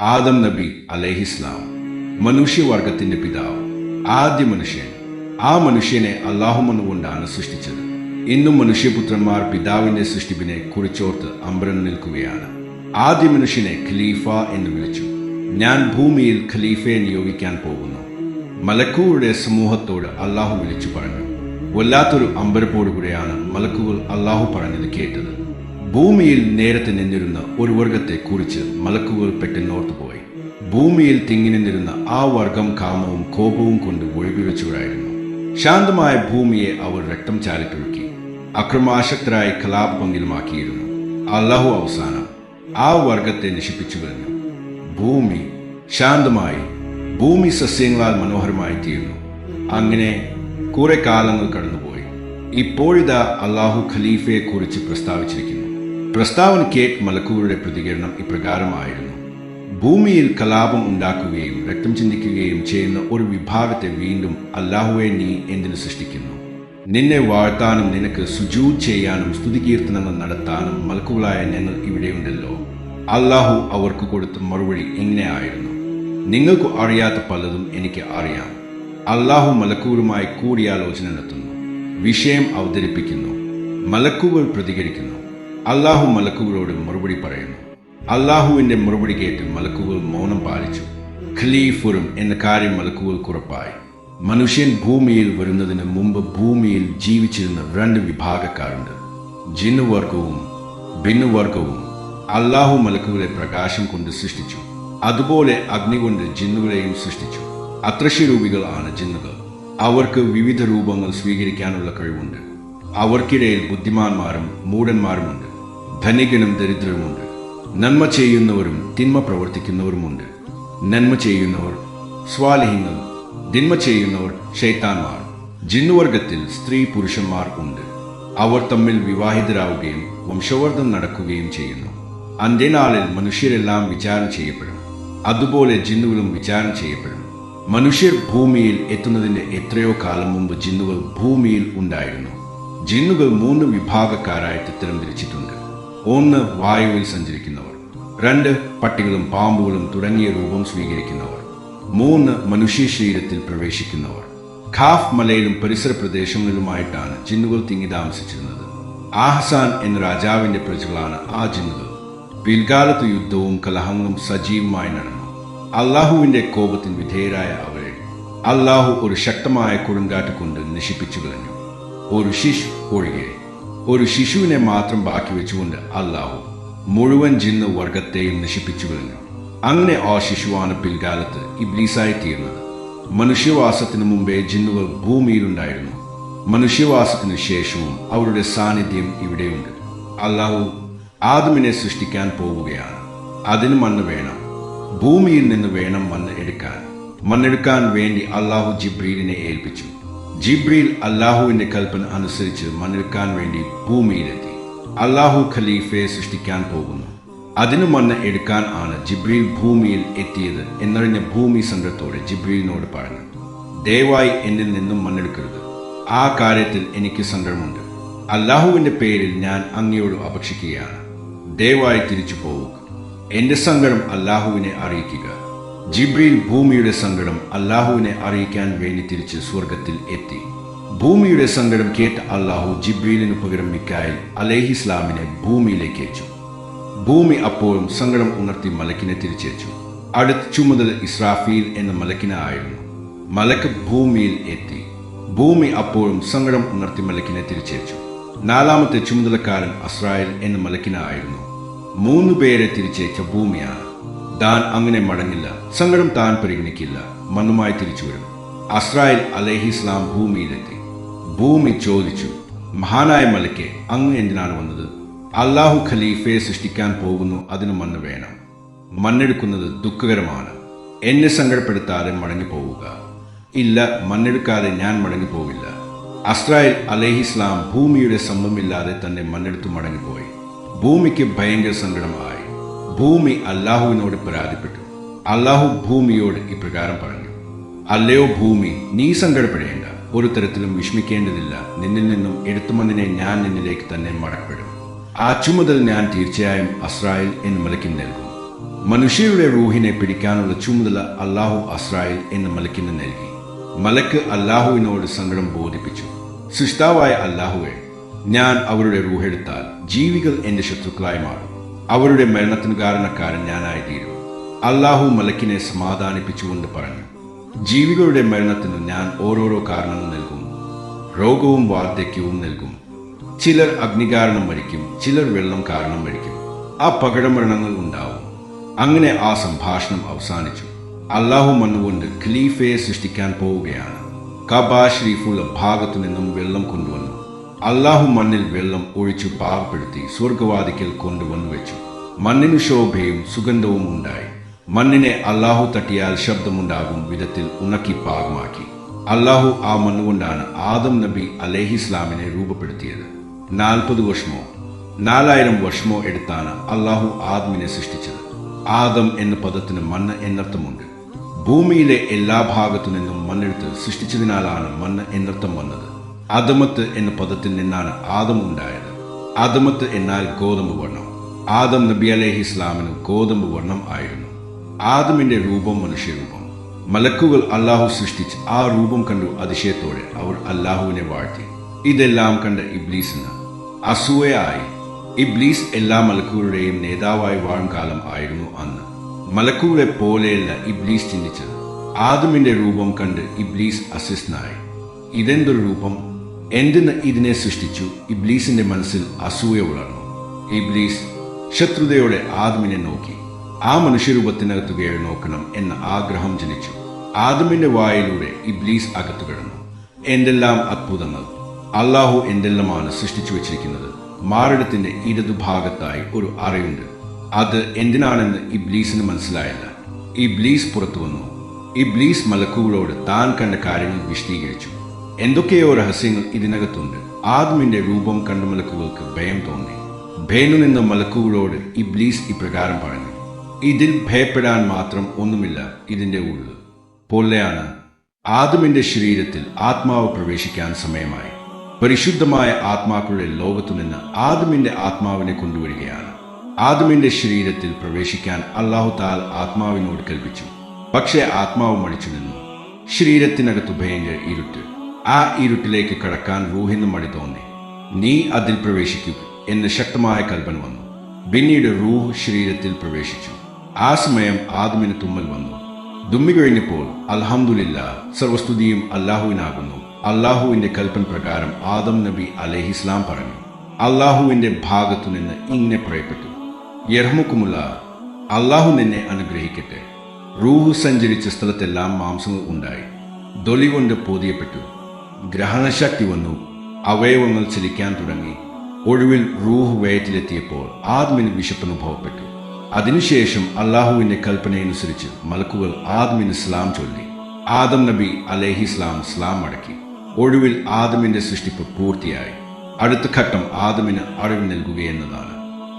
ആദം നബി അലഹിസ്ലാം മനുഷ്യവർഗത്തിന്റെ പിതാവ്. ആദ്യ മനുഷ്യൻ. ആ മനുഷ്യനെ അള്ളാഹുമെന്നുകൊണ്ടാണ് സൃഷ്ടിച്ചത്. ഇന്നും മനുഷ്യപുത്രന്മാർ പിതാവിന്റെ സൃഷ്ടിപ്പിനെ കുറിച്ചോർത്ത് അമ്പരം നിൽക്കുകയാണ്. ആദ്യ മനുഷ്യനെ ഖലീഫ എന്ന് വിളിച്ചു. ഞാൻ ഭൂമിയിൽ ഖലീഫയെ നിയോഗിക്കാൻ പോകുന്നു. മലക്കുകളുടെ സമൂഹത്തോട് അള്ളാഹു വിളിച്ചു പറഞ്ഞു. വല്ലാത്തൊരു അമ്പരപ്പോടുകൂടെയാണ് മലക്കുകൾ അള്ളാഹു പറഞ്ഞത് കേട്ടത്. ഭൂമിയിൽ നേരത്തെ നിന്നിരുന്ന ഒരു വർഗത്തെ കുറിച്ച് മലക്കുകൾ പെട്ടെന്നോർത്തുപോയി ഭൂമിയിൽ തിങ്ങി നിന്നിരുന്ന ആ വർഗം കാമവും കോപവും കൊണ്ട് ഒഴിപിവെച്ചവരായിരുന്നു ശാന്തമായ ഭൂമിയെ അവർ രക്തം ചാലിട്ടൊഴുക്കി അക്രമാശക്തരായി കലാപങ്കിലുമാക്കിയിരുന്നു അള്ളാഹു അവസാനം ആ വർഗത്തെ നശിപ്പിച്ചു കഴിഞ്ഞു ഭൂമി ശാന്തമായി ഭൂമി സസ്യങ്ങളാൽ മനോഹരമായി തീർന്നു. അങ്ങനെ കുറെ കാലങ്ങൾ കടന്നുപോയി. ഇപ്പോഴിതാ അള്ളാഹു ഖലീഫയെ കുറിച്ച് പ്രസ്താവിച്ചിരിക്കുന്നു. പ്രസ്താവന കേട്ട് മലക്കുകളുടെ പ്രതികരണം ഇപ്രകാരമായിരുന്നു. ഭൂമിയിൽ കലാപം ഉണ്ടാക്കുകയും രക്തം ചിന്തിക്കുകയും ചെയ്യുന്ന ഒരു വിഭാഗത്തെ വീണ്ടും അല്ലാഹുവെ നീ എന്തിനു സൃഷ്ടിക്കുന്നു? നിന്നെ വാഴ്ത്താനും നിനക്ക് സുജൂ ചെയ്യാനും സ്തുതി സ്തുതികീർത്തനങ്ങൾ നടത്താനും മലക്കുകളായ ഞങ്ങൾ ഇവിടെയുണ്ടല്ലോ. അല്ലാഹു അവർക്ക് കൊടുത്ത മറുപടി എങ്ങനെയായിരുന്നു നിങ്ങൾക്ക് അറിയാത്ത പലതും എനിക്ക് അറിയാം. അല്ലാഹു മലക്കൂറുമായി കൂടിയാലോചന നടത്തുന്നു. വിഷയം അവതരിപ്പിക്കുന്നു. മലക്കുകൾ പ്രതികരിക്കുന്നു. അല്ലാഹു മലക്കുകളോട് മറുപടി പറയുന്നു. അല്ലാഹുവിന്റെ മറുപടി കേട്ട് മലക്കുകൾ മൗനം പാലിച്ചു. ഖലീഫുറും എന്ന കാര്യം മലക്കുകൾ കുറപ്പായി മനുഷ്യൻ ഭൂമിയിൽ വരുന്നതിന് മുമ്പ് ഭൂമിയിൽ ജീവിച്ചിരുന്ന രണ്ട് വിഭാഗക്കാരുണ്ട്. ജിന്നുവർഗവും ഭിന്നുവർഗവും അള്ളാഹു മലക്കുകളെ പ്രകാശം കൊണ്ട് സൃഷ്ടിച്ചു. അതുപോലെ അഗ്നി കൊണ്ട് ജിന്നുകളെയും സൃഷ്ടിച്ചു. അത്രശ്യരൂപികൾ ആണ് ജിന്നുകൾ. അവർക്ക് വിവിധ രൂപങ്ങൾ സ്വീകരിക്കാനുള്ള കഴിവുണ്ട്. അവർക്കിടയിൽ ബുദ്ധിമാന്മാരും മൂടന്മാരുമുണ്ട് ധനികനും ദരിദ്രരുമുണ്ട് നന്മ ചെയ്യുന്നവരും തിന്മ പ്രവർത്തിക്കുന്നവരുമുണ്ട്. നന്മ ചെയ്യുന്നവർ സ്വാലിഹ്യങ്ങൾ തിന്മ ചെയ്യുന്നവർ ഷെയ്ത്താൻമാർ ജിന്നുവർഗത്തിൽ സ്ത്രീ പുരുഷന്മാർ ഉണ്ട്. അവർ തമ്മിൽ വിവാഹിതരാവുകയും വംശവർദ്ധം നടക്കുകയും ചെയ്യുന്നു. അന്ത്യനാളിൽ മനുഷ്യരെല്ലാം വിചാരണ ചെയ്യപ്പെടും. അതുപോലെ ജിന്നുകളും വിചാരണ ചെയ്യപ്പെടും. മനുഷ്യർ ഭൂമിയിൽ എത്തുന്നതിന്റെ എത്രയോ കാലം മുമ്പ് ജിന്നുകൾ ഭൂമിയിൽ ഉണ്ടായിരുന്നു. ജിന്നുകൾ മൂന്ന് വിഭാഗക്കാരായിട്ട് തരംതിരിച്ചിട്ടുണ്ട്. ഒന്ന് വായുവിൽ സഞ്ചരിക്കുന്നവർ രണ്ട് പട്ടികളും പാമ്പുകളും തുടങ്ങിയ രൂപം സ്വീകരിക്കുന്നവർ മൂന്ന് മനുഷ്യ ശരീരത്തിൽ പ്രവേശിക്കുന്നവർ. ഖാഫ് മലയിലും പരിസര പ്രദേശങ്ങളിലുമായിട്ടാണ് ജിന്നുകൾ തിങ്ങി താമസിച്ചിരുന്നത്. ആഹസാൻ എന്ന രാജാവിന്റെ പ്രജകളാണ് ആ ജിന്നുകൾ. പിൽക്കാലത്ത് യുദ്ധവും കലഹങ്ങളും സജീവമായി നടന്നു. അള്ളാഹുവിന്റെ കോപത്തിന് വിധേയരായ അവരെ അള്ളാഹു ഒരു ശക്തമായ കൊടുങ്കാറ്റ് കൊണ്ട് നശിപ്പിച്ചു കളഞ്ഞു ഒരു ശിശു ഒഴികെ. ഒരു ശിശുവിനെ മാത്രം ബാക്കി വെച്ചുകൊണ്ട് അള്ളാഹു മുഴുവൻ ജിന്ന് വർഗത്തെയും നശിപ്പിച്ചു കഴിഞ്ഞു അങ്ങനെ ആ ശിശുവാണ് പിൽക്കാലത്ത് ഇബ്ലീസായി തീർന്നത്. മനുഷ്യവാസത്തിനു മുമ്പേ ജിന്നുകൾ ഭൂമിയിലുണ്ടായിരുന്നു. മനുഷ്യവാസത്തിനു ശേഷവും അവരുടെ സാന്നിധ്യം ഇവിടെയുണ്ട്. അള്ളാഹു ആദമിനെ സൃഷ്ടിക്കാൻ പോവുകയാണ്. അതിന് മണ്ണ് വേണം. ഭൂമിയിൽ നിന്ന് വേണം മണ്ണ് എടുക്കാൻ. മണ്ണെടുക്കാൻ വേണ്ടി അള്ളാഹു ജിബ്രീലിനെ ഏൽപ്പിച്ചു. ജിബ്രീൽ അല്ലാഹുവിന്റെ കൽപ്പന അനുസരിച്ച് മണ്ണിൽക്കാൻ വേണ്ടി ഭൂമിയിലെത്തി. അല്ലാഹു ഖലീഫയെ സൃഷ്ടിക്കാൻ പോകുന്നു. അതിനു മണ്ണ് എടുക്കാൻ ആണ് ജിബ്രീൽ ഭൂമിയിൽ എത്തിയത് എന്നറിഞ്ഞ ഭൂമി സംഘത്തോട് ജിബ്രീലിനോട് പറഞ്ഞു ദയവായി എന്നിൽ നിന്നും മണ്ണെടുക്കരുത്. ആ കാര്യത്തിൽ എനിക്ക് സങ്കടമുണ്ട് അല്ലാഹുവിന്റെ പേരിൽ ഞാൻ അങ്ങയോട് അപേക്ഷിക്കുകയാണ്. ദയവായി തിരിച്ചു പോവുക എന്റെ സങ്കടം അല്ലാഹുവിനെ അറിയിക്കുക. ജിബ്രീൽ ഭൂമിയുടെ സങ്കടം അല്ലാഹുവിനെ അറിയിക്കാൻ വേണ്ടി തിരിച്ച് സ്വർഗത്തിൽ എത്തി. ഭൂമിയുടെ സങ്കടം കേട്ട അള്ളാഹു ജിബ്രീലിനു പകരം മിക്കായിൽ അലേഹിസ്ലാമിനെ ഭൂമിയിലേക്ക് അയച്ചു. ഭൂമി അപ്പോഴും സങ്കടം ഉണർത്തി മലക്കിനെ തിരിച്ചയച്ചു അടുത്ത ചുമതല ഇസ്രാഫീൽ എന്ന മലക്കിന ആയിരുന്നു. മലക്ക് ഭൂമിയിൽ എത്തി. ഭൂമി അപ്പോഴും സങ്കടം ഉണർത്തി മലക്കിനെ തിരിച്ചയച്ചു നാലാമത്തെ ചുമതലക്കാരൻ അസ്രായേൽ എന്ന മലക്കിന ആയിരുന്നു. മൂന്ന് പേരെ തിരിച്ചയച്ച ഭൂമിയാണ്. താൻ അങ്ങനെ മടങ്ങില്ല. സങ്കടം താൻ പരിഗണിക്കില്ല. മണ്ണുമായി തിരിച്ചു വരും. അസ്രായേൽ അലഹിസ്ലാം ഭൂമിയിലെത്തി. ഭൂമി ചോദിച്ചു മഹാനായ മലയ്ക്ക് അങ്ങ് എന്തിനാണ് വന്നത്? അള്ളാഹു ഖലീഫയെ സൃഷ്ടിക്കാൻ പോകുന്നു അതിന് മണ്ണ് വേണം. മണ്ണെടുക്കുന്നത് ദുഃഖകരമാണ്. എന്നെ സങ്കടപ്പെടുത്താതെ മടങ്ങി പോവുക ഇല്ല മണ്ണെടുക്കാതെ ഞാൻ മടങ്ങി പോവില്ല അസ്രായേൽ അലഹിസ്ലാം ഭൂമിയുടെ സമ്പമില്ലാതെ തന്നെ മണ്ണെടുത്ത് മടങ്ങിപ്പോയി. ഭൂമിക്ക് ഭയങ്കര സങ്കടമായി ഭൂമി അല്ലാഹുവിനോട് പരാതിപ്പെട്ടു. അല്ലാഹു ഭൂമിയോട് ഇപ്രകാരം പറഞ്ഞു. അല്ലയോ ഭൂമി നീ സങ്കടപ്പെടേണ്ട. ഒരു തരത്തിലും വിഷമിക്കേണ്ടതില്ല. നിന്നിൽ നിന്നും എടുത്തുമണ്ണിനെ ഞാൻ നിന്നിലേക്ക് തന്നെ മടക്കപ്പെടും. ആ ചുമതല ഞാൻ തീർച്ചയായും അസ്രായേൽ എന്ന് മലക്കിന് നൽകും. മനുഷ്യരുടെ റൂഹിനെ പിടിക്കാനുള്ള ചുമതല അല്ലാഹു അസ്രായേൽ എന്ന മലക്കിന് നൽകി. മലക്ക് അല്ലാഹുവിനോട് സങ്കടം ബോധിപ്പിച്ചു. സൃഷ്ടാവായ അല്ലാഹുവേ ഞാൻ അവരുടെ റൂഹെടുത്താൽ ജീവികൾ എന്റെ ശത്രുക്കളായി മാറും. അവരുടെ മരണത്തിന് കാരണക്കാരൻ ഞാനായി തീരും അല്ലാഹു മലക്കിനെ സമാധാനിപ്പിച്ചുകൊണ്ട് പറഞ്ഞു ജീവികളുടെ മരണത്തിന് ഞാൻ ഓരോരോ കാരണങ്ങൾ നൽകും രോഗവും വാർദ്ധക്യവും നൽകും. ചിലർ അഗ്നി കാരണം മരിക്കും ചിലർ വെള്ളം കാരണം മരിക്കും. ആ പകടമരണങ്ങൾ ഉണ്ടാവും. അങ്ങനെ ആ സംഭാഷണം അവസാനിച്ചു. അള്ളാഹു മണ്ണുകൊണ്ട് ഖലീഫയെ സൃഷ്ടിക്കാൻ പോവുകയാണ്. കബ ഷരീഫുള്ള ഭാഗത്തു നിന്നും വെള്ളം കൊണ്ടുവന്നു. അള്ളാഹു മണ്ണിൽ വെള്ളം ഒഴിച്ചു പാകപ്പെടുത്തി സ്വർഗവാദിക്കൽ കൊണ്ടുവന്നു വെച്ചു. മണ്ണിന് ശോഭയും സുഗന്ധവും ഉണ്ടായി. മണ്ണിനെ അള്ളാഹു തട്ടിയാൽ ശബ്ദമുണ്ടാകും വിധത്തിൽ ഉണക്കി പാകമാക്കി. അള്ളാഹു ആ മണ്ണുകൊണ്ടാണ് ആദം നബി അലഹിസ്ലാമിനെ രൂപപ്പെടുത്തിയത്. നാൽപ്പത് വർഷമോ? നാലായിരം വർഷമോ എടുത്താണ് അള്ളാഹു ആദമിനെ സൃഷ്ടിച്ചത്. ആദം എന്ന പദത്തിന് മണ്ണ് എന്നർത്ഥമുണ്ട്. ഭൂമിയിലെ എല്ലാ ഭാഗത്തു നിന്നും മണ്ണെടുത്ത് സൃഷ്ടിച്ചതിനാലാണ് മണ്ണ് എന്നർത്ഥം വന്നത്. അദമത്ത് എന്ന പദത്തിൽ നിന്നാണ് ആദം ഉണ്ടായത്. അദമത്ത് എന്നാൽ ഗോതമ്പ് വർണം. ആദം നബി അലഹി ഇസ്ലാമിന് ഗോതമ്പ് വർണം ആയിരുന്നു. ആദമിന്റെ രൂപം മനുഷ്യരൂപം. മലക്കുകൾ അള്ളാഹു സൃഷ്ടിച്ച് ആ രൂപം കണ്ടു അതിശയത്തോടെ അവർ അല്ലാഹുവിനെ വാഴ്ത്തി. ഇതെല്ലാം കണ്ട ഇബ്ലീസിന് അസൂയായി ഇബ്ലീസ് എല്ലാ മലക്കുകളുടെയും നേതാവായി വാഴും കാലം ആയിരുന്നു അന്ന്. മലക്കുകളെ പോലെയല്ല ഇബ്ലീസ് ചിന്തിച്ചത്. ആദമിന്റെ രൂപം കണ്ട് ഇബ്ലീസ് അസിസ്നായി. ഇതെന്തൊരു രൂപം? എന്തിന് ഇതിനെ സൃഷ്ടിച്ചു ഇബ്ലീസിന്റെ മനസ്സിൽ അസൂയ വളർന്നു ഇബ്ലീസ് ശത്രുതയോടെ ആദമിനെ നോക്കി. ആ മനുഷ്യരൂപത്തിനകത്ത് കയറി നോക്കണം എന്ന ആഗ്രഹം ജനിച്ചു. ആദമിന്റെ വായിലൂടെ ഇബ്ലീസ് അകത്തു കിടന്നു. എന്തെല്ലാം അത്ഭുതങ്ങൾ. അള്ളാഹു എന്തെല്ലാമാണ് സൃഷ്ടിച്ചു വെച്ചിരിക്കുന്നത്. മാറിടത്തിന്റെ ഇടതുഭാഗത്തായി ഒരു അറയുണ്ട് അത് എന്തിനാണെന്ന് ഇബ്ലീസിന് മനസ്സിലായില്ല. ഇബ്ലീസ് പുറത്തു വന്നു. ഇബ്ലീസ് മലക്കുകളോട് താൻ കണ്ട കാര്യങ്ങൾ വിശദീകരിച്ചു. എന്തൊക്കെയോ രഹസ്യങ്ങൾ ഇതിനകത്തുണ്ട്. ആദമിന്റെ രൂപം കണ്ട മലക്കുകൾക്ക് ഭയം തോന്നി. ഭേനു നിന്ന മലക്കുകളോട് ഇബ്ലീസ് ഇപ്രകാരം പറഞ്ഞു ഇതിൽ ഭയപ്പെടാൻ മാത്രം ഒന്നുമില്ല ഇതിന്റെ ഉള്ളിൽ പൊള്ളയാണ്. ആദമിന്റെ ശരീരത്തിൽ ആത്മാവ് പ്രവേശിക്കാൻ സമയമായി. പരിശുദ്ധമായ ആത്മാക്കളുടെ ലോകത്തു നിന്ന് ആദമിന്റെ ആത്മാവിനെ കൊണ്ടുവരികയാണ്. ആദമിന്റെ ശരീരത്തിൽ പ്രവേശിക്കാൻ അള്ളാഹു താൽ ആത്മാവിനോട് കൽപ്പിച്ചു. പക്ഷേ ആത്മാവ് മടിച്ചു നിന്നു. ശരീരത്തിനകത്തു ഭയങ്കര ഇരുട്ട്. ആ ഇരുട്ടിലേക്ക് കടക്കാൻ റൂഹിന് മടി തോന്നി. നീ അതിൽ പ്രവേശിക്കൂ എന്ന് ശക്തമായ കൽപ്പന വന്നു. പിന്നീട് റൂഹ് ശരീരത്തിൽ പ്രവേശിച്ചു. ആ സമയം ആദമിന് തുമ്മൽ വന്നു. ദുമ്മി കഴിഞ്ഞപ്പോൾ അലഹമുല്ല സർവസ്തുതിയും അല്ലാഹുവിനാകുന്നു. അള്ളാഹുവിന്റെ കൽപ്പന പ്രകാരം ആദം നബി അലഹിസ്ലാം പറഞ്ഞു. അള്ളാഹുവിന്റെ ഭാഗത്തു നിന്ന് ഇങ്ങനെ പ്രയപ്പെട്ടു യർഹമുക്കുമുള്ള അള്ളാഹു നിന്നെ അനുഗ്രഹിക്കട്ടെ. റൂഹ് സഞ്ചരിച്ച സ്ഥലത്തെല്ലാം മാംസങ്ങൾ ഉണ്ടായി. ദൊലി കൊണ്ട് പോതിയപ്പെട്ടു. ഗ്രഹണശക്തി വന്നു. അവയവങ്ങൾ ചലിക്കാൻ തുടങ്ങി. ഒഴിവിൽ റൂഹ് വയറ്റിലെത്തിയപ്പോൾ ആദ്മിന് വിശപ്പ് അനുഭവപ്പെട്ടു അതിനുശേഷം അള്ളാഹുവിന്റെ കൽപ്പനയനുസരിച്ച് മലക്കുകൾ ആദ്മിന് സ്ലാം ചൊല്ലി. ആദം നബി അലഹിസ്ലാം സ്ലാം അടക്കി. ഒടുവിൽ ആദമിന്റെ സൃഷ്ടിപ്പ് പൂർത്തിയായി. അടുത്ത ഘട്ടം ആദമിന് അറിവ് നൽകുകയെന്നതാണ്.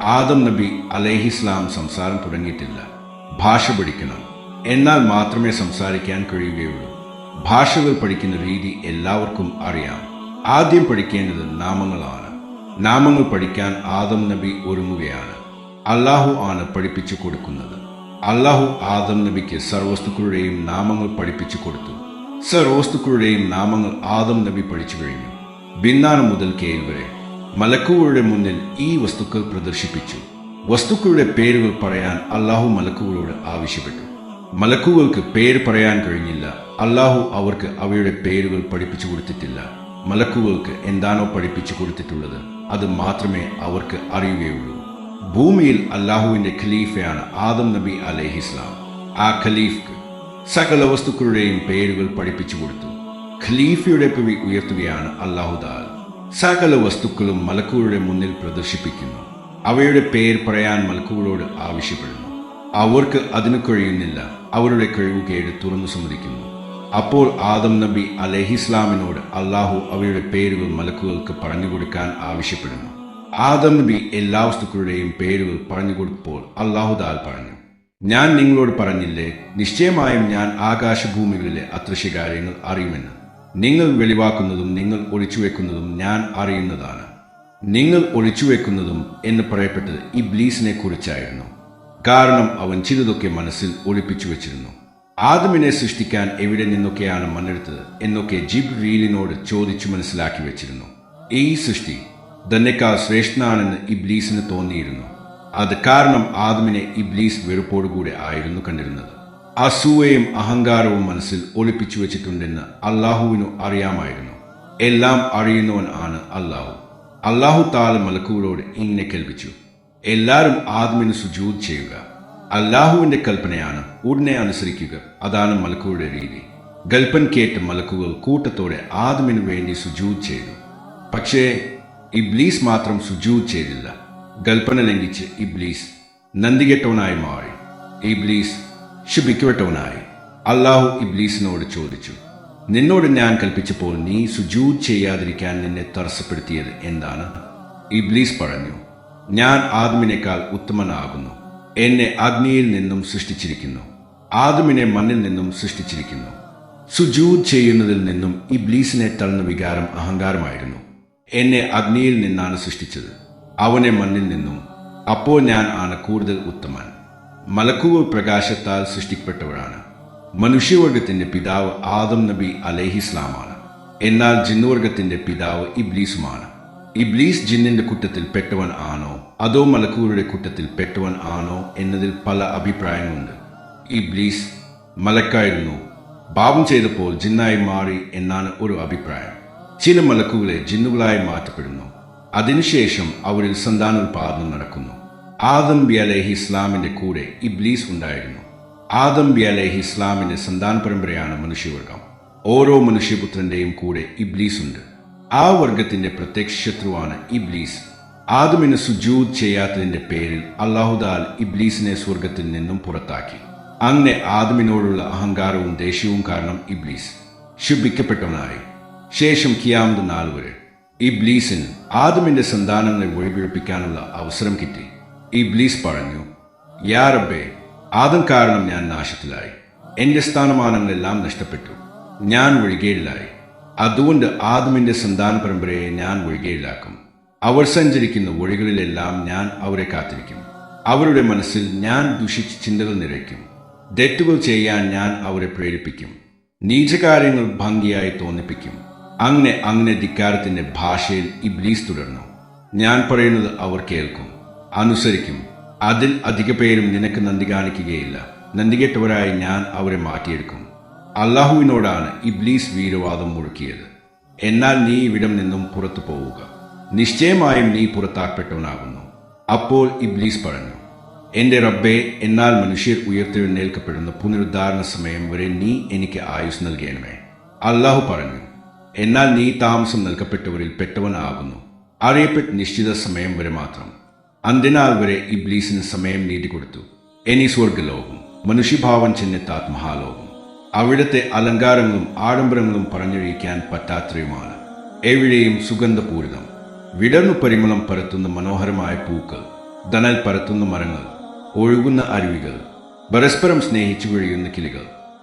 ആദം നബി അലഹിസ്ലാം സംസാരം തുടങ്ങിയിട്ടില്ല. ഭാഷ പഠിക്കണം. എന്നാൽ മാത്രമേ സംസാരിക്കാൻ കഴിയുകയുള്ളൂ. ഭാഷകൾ പഠിക്കുന്ന രീതി എല്ലാവർക്കും അറിയാം. ആദ്യം പഠിക്കേണ്ടത് നാമങ്ങളാണ്. നാമങ്ങൾ പഠിക്കാൻ ആദം നബി ഒരുങ്ങുകയാണ്. അള്ളാഹു ആണ് പഠിപ്പിച്ചു കൊടുക്കുന്നത്. അള്ളാഹു ആദം നബിക്ക് സർവസ്തുക്കളുടെയും നാമങ്ങൾ പഠിപ്പിച്ചു കൊടുത്തു. സർവസ്തുക്കളുടെയും നാമങ്ങൾ ആദം നബി പഠിച്ചു കഴിഞ്ഞു. ഭിന്നാനം മുതൽ കേൽ വരെ മലക്കുകളുടെ മുന്നിൽ ഈ വസ്തുക്കൾ പ്രദർശിപ്പിച്ചു. വസ്തുക്കളുടെ പേരുകൾ പറയാൻ അള്ളാഹു മലക്കുകളോട് ആവശ്യപ്പെട്ടു. മലക്കുകൾക്ക് പേര് പറയാൻ കഴിഞ്ഞില്ല. അള്ളാഹു അവർക്ക് അവയുടെ പേരുകൾ പഠിപ്പിച്ചു കൊടുത്തിട്ടില്ല. മലക്കുകൾക്ക് എന്താണോ പഠിപ്പിച്ചു കൊടുത്തിട്ടുള്ളത് അത് മാത്രമേ അവർക്ക് അറിയുകയുള്ളൂ. ഭൂമിയിൽ അല്ലാഹുവിന്റെ ഖലീഫയാണ് ആദം നബി അലഹിസ്ലാം ആ ഖലീഫ്ക്ക് സകല വസ്തുക്കളുടെയും പേരുകൾ പഠിപ്പിച്ചു കൊടുത്തു. ഖലീഫയുടെ പിവി ഉയർത്തുകയാണ് അള്ളാഹുദാൽ സകല വസ്തുക്കളും മലക്കുകളുടെ മുന്നിൽ പ്രദർശിപ്പിക്കുന്നു. അവയുടെ പേര് പറയാൻ മലക്കുകളോട് ആവശ്യപ്പെടുന്നു. അവർക്ക് അതിന് കഴിയുന്നില്ല. അവരുടെ കഴിവുകേട് തുറന്നു സമ്മതിക്കുന്നു. അപ്പോൾ ആദം നബി അലഹിസ്ലാമിനോട് അള്ളാഹു അവയുടെ പേരുകൾ മലക്കുകൾക്ക് പറഞ്ഞു കൊടുക്കാൻ ആവശ്യപ്പെടുന്നു. ആദം നബി എല്ലാ വസ്തുക്കളുടെയും പേരുകൾ പറഞ്ഞു കൊടുത്തപ്പോൾ അള്ളാഹുദാൽ പറഞ്ഞു ഞാൻ നിങ്ങളോട് പറഞ്ഞില്ലേ നിശ്ചയമായും ഞാൻ ആകാശഭൂമികളിലെ അദൃശ്യകാര്യങ്ങൾ അറിയുമെന്ന്. നിങ്ങൾ വെളിവാക്കുന്നതും നിങ്ങൾ ഒളിച്ചുവെക്കുന്നതും ഞാൻ അറിയുന്നതാണ്. നിങ്ങൾ ഒളിച്ചുവെക്കുന്നതും എന്ന് പറയപ്പെട്ടത് ഇബ്ലീസിനെ കുറിച്ചായിരുന്നു. കാരണം അവൻ ചിലതൊക്കെ മനസ്സിൽ ഒളിപ്പിച്ചു വെച്ചിരുന്നു. ആദമിനെ സൃഷ്ടിക്കാൻ എവിടെ നിന്നൊക്കെയാണ് മണ്ണെടുത്തത് എന്നൊക്കെ ജിബ് റീലിനോട് ചോദിച്ചു മനസ്സിലാക്കി വെച്ചിരുന്നു. ഈ സൃഷ്ടി തന്നെക്കാൾ ശ്രേഷ്ഠനാണെന്ന് ഇബ്ലീസിന് തോന്നിയിരുന്നു. അത് കാരണം ആദമിനെ ഇബ്ലീസ് വെറുപ്പോടുകൂടെ ആയിരുന്നു കണ്ടിരുന്നത്. അസൂയയും അഹങ്കാരവും മനസ്സിൽ ഒളിപ്പിച്ചു വെച്ചിട്ടുണ്ടെന്ന് അള്ളാഹുവിനു അറിയാമായിരുന്നു. എല്ലാം അറിയുന്നവൻ ആണ് അള്ളാഹു അള്ളാഹു താല മലക്കുകളോട് ഇങ്ങനെ കൽപ്പിച്ചു എല്ലാവരും ആദ്മിന് സുജൂത് ചെയ്യുക. അല്ലാഹുവിന്റെ കൽപ്പനയാണ് ഉടനെ അനുസരിക്കുക. അതാണ് മലക്കുകളുടെ രീതി. ഗൽപ്പൻ കേട്ട് മലക്കുകൾ കൂട്ടത്തോടെ ആദ്മിന് വേണ്ടി സുജൂത് ചെയ്തു. പക്ഷേ ഇബ്ലീസ് മാത്രം സുജൂത് ചെയ്തില്ല. ഗൽപ്പന ലംഘിച്ച് ഇബ്ലീസ് നന്ദികെട്ടവനായി മാറി. ഇബ്ലീസ് ശുഭിക്കപ്പെട്ടവനായി. അള്ളാഹു ഇബ്ലീസിനോട് ചോദിച്ചു നിന്നോട് ഞാൻ കൽപ്പിച്ചപ്പോൾ നീ സുജൂത് ചെയ്യാതിരിക്കാൻ നിന്നെ തടസ്സപ്പെടുത്തിയത് എന്താണ്? ഇബ്ലീസ് പറഞ്ഞു ഞാൻ ആദമിനേക്കാൾ ഉത്തമനാകുന്നു. എന്നെ അഗ്നിയിൽ നിന്നും സൃഷ്ടിച്ചിരിക്കുന്നു. ആദമിനെ മണ്ണിൽ നിന്നും സൃഷ്ടിച്ചിരിക്കുന്നു. സുജൂദ് ചെയ്യുന്നതിൽ നിന്നും ഈ ബ്ലീസിനെ തള്ളുന്ന വികാരം അഹങ്കാരമായിരുന്നു. എന്നെ അഗ്നിയിൽ നിന്നാണ് സൃഷ്ടിച്ചത്. അവനെ മണ്ണിൽ നിന്നും. അപ്പോൾ ഞാൻ ആണ് കൂടുതൽ ഉത്തമൻ. മലക്കുവ് പ്രകാശത്താൽ സൃഷ്ടിക്കപ്പെട്ടവരാണ്. മനുഷ്യവർഗത്തിന്റെ പിതാവ് ആദം നബി അലഹിസ്ലാമാണ് എന്നാൽ ജിന്നുവർഗത്തിന്റെ പിതാവ് ഇബ്ലീസുമാണ്. ഇബ്ലീസ് ജിന്നിന്റെ കുറ്റത്തിൽ പെട്ടവൻ ആണോ? അതോ മലക്കൂരുടെ കുറ്റത്തിൽ പെട്ടവൻ ആണോ എന്നതിൽ പല അഭിപ്രായങ്ങളുണ്ട്. ഇബ്ലീസ് മലക്കായിരുന്നു. പാപം ചെയ്തപ്പോൾ ജിന്നായി മാറി എന്നാണ് ഒരു അഭിപ്രായം. ചില മലക്കുകളെ ജിന്നുകളായി മാറ്റപ്പെടുന്നു. അതിനുശേഷം അവരിൽ സന്താനോത്പാദനം നടക്കുന്നു. ആദം ബി അലഹി കൂടെ ഇബ്ലീസ് ഉണ്ടായിരുന്നു. ആദം ബി അലഹി ഇസ്ലാമിന്റെ സന്താന പരമ്പരയാണ് മനുഷ്യവർഗം. ഓരോ മനുഷ്യപുത്രന്റെയും കൂടെ ഇബ്ലീസ് ഉണ്ട് ആ വർഗത്തിന്റെ പ്രത്യക്ഷ ശത്രുവാണ് ഇബ്ലീസ്. ആദമിന് സുജൂദ് ചെയ്യാത്തതിന്റെ പേരിൽ അള്ളാഹുദാൽ ഇബ്ലീസിനെ സ്വർഗത്തിൽ നിന്നും പുറത്താക്കി. അങ്ങനെ ആദമിനോടുള്ള അഹങ്കാരവും ദേഷ്യവും കാരണം ഇബ്ലീസ് ശുഭിക്കപ്പെട്ടവനായി. ശേഷം കിയാമത് നാൾ വരെ ഇബ്ലീസിന് ആദമിന്റെ സന്താനങ്ങളെ ഒഴിപിഴപ്പിക്കാനുള്ള അവസരം കിട്ടി. ഇബ്ലീസ് പറഞ്ഞു യാ റബ്ബേ ആദം കാരണം ഞാൻ നാശത്തിലായി. എന്റെ സ്ഥാനമാനങ്ങളെല്ലാം നഷ്ടപ്പെട്ടു. ഞാൻ വഴികേടിലായി. അതുകൊണ്ട് ആദമിന്റെ സന്താന പരമ്പരയെ ഞാൻ ഒഴികയിലാക്കും അവർ സഞ്ചരിക്കുന്ന വഴികളിലെല്ലാം ഞാൻ അവരെ കാത്തിരിക്കും. അവരുടെ മനസ്സിൽ ഞാൻ ദുഷിച്ച ചിന്തകൾ നിറയ്ക്കും. തെറ്റുകൾ ചെയ്യാൻ ഞാൻ അവരെ പ്രേരിപ്പിക്കും. നീചകാര്യങ്ങൾ ഭംഗിയായി തോന്നിപ്പിക്കും. അങ്ങനെ അങ്ങനെ ധിക്കാരത്തിന്റെ ഭാഷയിൽ ഇബ്ലീസ് തുടർന്നു. ഞാൻ പറയുന്നത് അവർ കേൾക്കും. അനുസരിക്കും. അതിൽ അധിക പേരും നിനക്ക് നന്ദി കാണിക്കുകയില്ല. നന്ദികെട്ടവരായി ഞാൻ അവരെ മാറ്റിയെടുക്കും. അള്ളാഹുവിനോടാണ് ഇബ്ലീസ് വീരവാദം മുഴക്കിയത്. എന്നാൽ നീ ഇവിടം നിന്നും പുറത്തു പോവുക. നിശ്ചയമായും നീ പുറത്താക്കപ്പെട്ടവനാകുന്നു. അപ്പോൾ ഇബ്ലീസ് പറഞ്ഞു എന്റെ റബ്ബെ എന്നാൽ മനുഷ്യർ ഉയർത്തെഴുന്നേൽക്കപ്പെടുന്ന പുനരുദ്ധാരണ സമയം വരെ നീ എനിക്ക് ആയുസ് നൽകണമേ. അള്ളാഹു പറഞ്ഞു എന്നാൽ നീ താമസം നൽകപ്പെട്ടവരിൽ പെട്ടവനാകുന്നു. അറിയപ്പെട്ട് നിശ്ചിത സമയം വരെ മാത്രം. അന്തിനാൾ വരെ ഇബ്ലീസിന് സമയം നീട്ടിക്കൊടുത്തു. എനി സ്വർഗലോകം മനുഷ്യഭാവം ചെന്നെത്താത്ത മഹാലോകം. അവിടുത്തെ അലങ്കാരങ്ങളും ആഡംബരങ്ങളും പറഞ്ഞൊഴിക്കാൻ പറ്റാത്രയുമാണ് എവിടെയും സുഗന്ധപൂരിതം. വിടർന്നു പരിമളം പരത്തുന്ന മനോഹരമായ പൂക്കൾ ധനൽ പരത്തുന്ന മരങ്ങൾ ഒഴുകുന്ന അരുവികൾ പരസ്പരം സ്നേഹിച്ചു കഴിയുന്ന കിളികൾ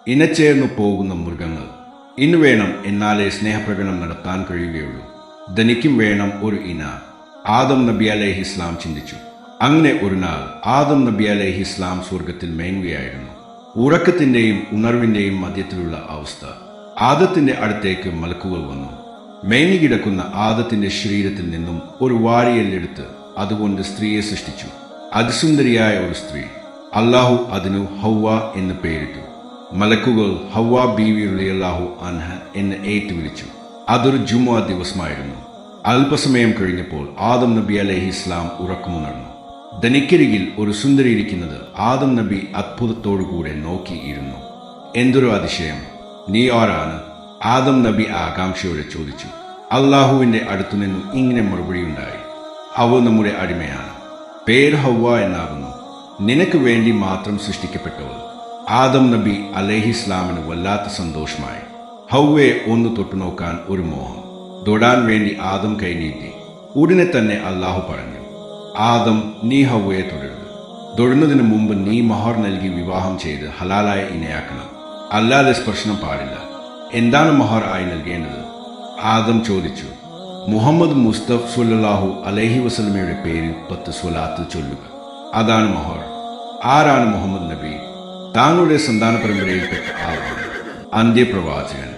ഇനച്ചേർന്നു പോകുന്ന മൃഗങ്ങൾ. ഇന്ന് വേണം എന്നാലേ സ്നേഹപ്രകടനം നടത്താൻ കഴിയുകയുള്ളൂ. ധനിക്കും വേണം ഒരു ഇന. ആദം നബി അലഹി ഇസ്ലാം ചിന്തിച്ചു. അങ്ങനെ ഒരു നാൾ ആദം നബി അലഹി ഇസ്ലാം സ്വർഗത്തിൽ മേങ്ങുകയായിരുന്നു ഉറക്കത്തിന്റെയും ഉണർവിന്റെയും മധ്യത്തിലുള്ള അവസ്ഥ. ആദത്തിന്റെ അടുത്തേക്ക് മലക്കുകൾ വന്നു. മേങ്ങി കിടക്കുന്ന ആദത്തിന്റെ ശരീരത്തിൽ നിന്നും ഒരു വാരിയെല്ലെടുത്ത് അതുകൊണ്ട് സ്ത്രീയെ സൃഷ്ടിച്ചു. അതിസുന്ദരിയായ ഒരു സ്ത്രീ. അള്ളാഹു അതിനു ഹൗവ എന്ന് പേരിട്ടു. മലക്കുകൾ ഹൗവ ബീവി അള്ളാഹു അൻഹ എന്ന് ഏറ്റുവിളിച്ചു. അതൊരു ജുമാ ദിവസമായിരുന്നു. അല്പസമയം കഴിഞ്ഞപ്പോൾ ആദം നബി അലഹി ഇസ്ലാം ഉറക്കമുണർന്നു. ധനിക്കരികിൽ ഒരു സുന്ദരി ഇരിക്കുന്നത് ആദം നബി അത്ഭുതത്തോടുകൂടെ നോക്കിയിരുന്നു. എന്തൊരു അതിശയം? നീ ആരാണ്? ആദം നബി ആകാംക്ഷയോടെ ചോദിച്ചു. അള്ളാഹുവിന്റെ അടുത്തുനിന്നും ഇങ്ങനെ മറുപടിയുണ്ടായി. അവ നമ്മുടെ അടിമയാണ്. പേര് ഹവ്വ എന്നാകുന്നു. നിനക്ക് വേണ്ടി മാത്രം സൃഷ്ടിക്കപ്പെട്ടവൾ. ആദം നബി അലഹിസ്ലാമിന് വല്ലാത്ത സന്തോഷമായി. ഹൗവയെ ഒന്ന് തൊട്ടുനോക്കാൻ ഒരു മോഹം. തൊടാൻ വേണ്ടി ആദം കൈനീട്ടി ഉടനെ തന്നെ അള്ളാഹു പറഞ്ഞു. ആദം നീ ഹൗവയെ തുടരുത്. തൊഴുന്നതിന് മുമ്പ് നീ മഹർ നൽകി വിവാഹം ചെയ്ത് ഹലാലായ ഇനയാക്കണം അല്ലാതെ സ്പർശനം പാടില്ല. എന്താണ് മഹർ ആയി നൽകേണ്ടത്? ആദം ചോദിച്ചു മുഹമ്മദ് മുസ്തഫ് സുല്ലാഹു അലഹി വസലമയുടെ പേരിൽ പത്ത് സ്വലാത്ത് ചൊല്ലുക. അതാണ് മഹർ. ആരാണ് മുഹമ്മദ് നബി? താങ്കളുടെ സന്താന പരമ്പരയിൽപ്പെട്ട ആളാണ്. അന്ത്യപ്രവാചകൻ.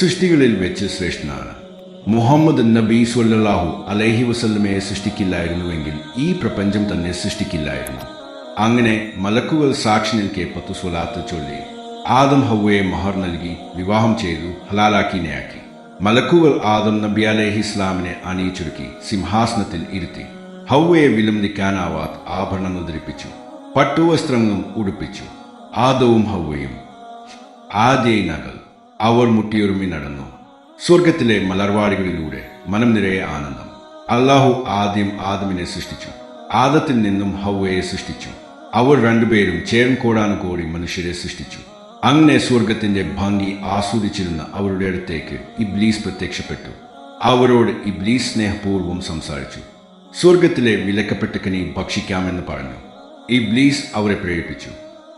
സൃഷ്ടികളിൽ വെച്ച് ശ്രേഷ്ഠനാണ്. മുഹമ്മദ് നബി സ്വല്ലല്ലാഹു അലൈഹി വസല്ലമയെ സൃഷ്ടിക്കില്ലായിരുന്നുവെങ്കിൽ ഈ പ്രപഞ്ചം തന്നെ സൃഷ്ടിക്കില്ലായിരുന്നു. അങ്ങനെ മലക്കുകൾ സാക്ഷി നിൽക്കെ പത്തു സ്വലാത്ത് ചൊല്ലി ആദം ഹവയെ മഹർ നൽകി വിവാഹം ചെയ്തു ഹലാലാക്കിനെയാക്കി മലക്കുകൾ ആദം നബി അലൈഹി ഇസ്ലാമിനെ അണിയിച്ചൊരുക്കി സിംഹാസനത്തിൽ ഇരുത്തി. ഹവ്വയെ വിലംബിക്കാനാവാത്ത ആഭരണങ്ങൾ ധരിപ്പിച്ചു പട്ടുവസ്ത്രങ്ങളും ഉടുപ്പിച്ചു. ആദവും ഹവ്വയും ആദ്യ നകൾ അവർ മുട്ടിയൊരുമി നടന്നു. സ്വർഗത്തിലെ മലർവാടികളിലൂടെ മനം നിറയെ ആനന്ദം. അള്ളാഹു ആദ്യം ആദമിനെ സൃഷ്ടിച്ചു. ആദത്തിൽ നിന്നും ഹൗവയെ സൃഷ്ടിച്ചു. അവർ രണ്ടുപേരും ചേരും കോടാനുകോടി മനുഷ്യരെ സൃഷ്ടിച്ചു. അങ്ങനെ സ്വർഗത്തിന്റെ ഭംഗി ആസ്വദിച്ചിരുന്ന അവരുടെ അടുത്തേക്ക് ഇബ്ലീസ് പ്രത്യക്ഷപ്പെട്ടു. അവരോട് ഇബ്ലീസ് സ്നേഹപൂർവം സംസാരിച്ചു. സ്വർഗത്തിലെ വിലക്കപ്പെട്ട കനി ഭക്ഷിക്കാമെന്ന് പറഞ്ഞു. ഇബ്ലീസ് അവരെ പ്രേരിപ്പിച്ചു.